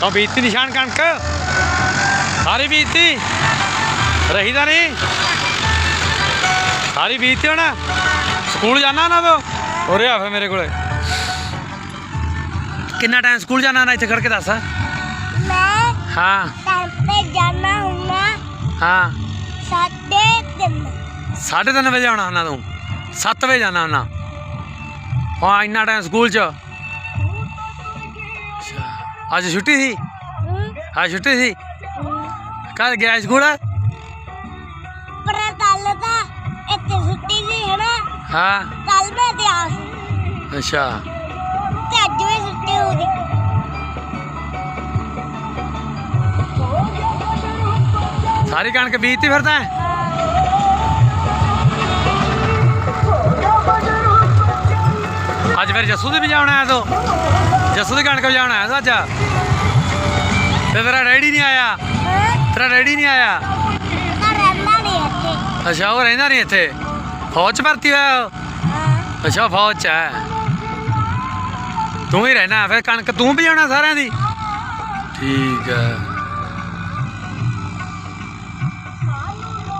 ਤਾਂ ਬੀਤੀ ਨਿਸ਼ਾਨ ਕਣਕ ਸਾਰੀ ਬੀਤੀ ਰਹੀ ਤਾਂ ਨਹੀਂ ਸਾਰੀ ਬੀਤੀ ਹੁਣ ਸਕੂਲ ਜਾਣਾ ਨਾ ਤੋ ਉਰੇ ਆ ਫੇ ਮੇਰੇ ਕੋਲੇ। ਕਿੰਨਾ ਟਾਈਮ ਸਕੂਲ ਜਾਣਾ ਨਾ ਇੱਥੇ ਖੜ ਕੇ ਦੱਸ? ਮੈਂ ਹਾਂ। ਟਾਈਮ ਤੇ ਜਾਣਾ ਹੁੰਨਾ ਹਾਂ। ਸਾਢੇ ਤਿੰਨ। 3:30 ਵਜੇ ਆਉਣਾ ਹੁੰਦਾ ਤੂੰ। 7 ਵਜੇ ਜਾਣਾ ਹੁੰਦਾ। ਹਾਂ ਇੰਨਾ ਟਾਈਮ ਸਕੂਲ ਚ। ਅੱਜ ਛੁੱਟੀ ਸੀ? ਅੱਜ ਛੁੱਟੀ ਸੀ। ਕੱਲ ਗਿਆ ਸਕੂਲ? ਪਰ ਕੱਲ ਤਾਂ ਇੱਥੇ ਛੁੱਟੀ ਸੀ ਹਨਾ ਹਾਂ। ਅੱਛਾ। ਤੇ ਅੱਜ ਵੀ ਛੁੱਟੀ ਹੋ ਗਈ ਸਾਰੀ ਕਣਕ ਬੀਜਤੀ ਫਿਰ ਤਾਂ ਅੱਜ ਫਿਰ ਜੱਸੂ ਦੀ ਵਜਾਉਣਾ ਆਇਆ ਤੋ? ਜੱਸੂ ਦੀ ਕਣਕ ਵਜਾਉਣਾ ਆਇਆ ਤੂੰ ਅੱਜ? ਤੇ ਤੇਰਾ ਡੈਡੀ ਨਹੀਂ ਆਇਆ? ਤੇਰਾ ਡੈਡੀ ਨਹੀਂ ਆਇਆ? ਅੱਛਾ ਉਹ ਰਹਿੰਦਾ ਨਹੀਂ ਇੱਥੇ? ਫੌਜ ਚ ਭਰਤੀ ਹੋਇਆ ਅੱਛਾ ਫੌਜ ਚ ਹੈ। ਤੂੰ ਹੀ ਰਹਿਣਾ ਫਿਰ ਕਣਕ ਤੂੰ ਵਜਾਉਣਾ ਸਾਰਿਆਂ ਦੀ। ਠੀਕ ਆ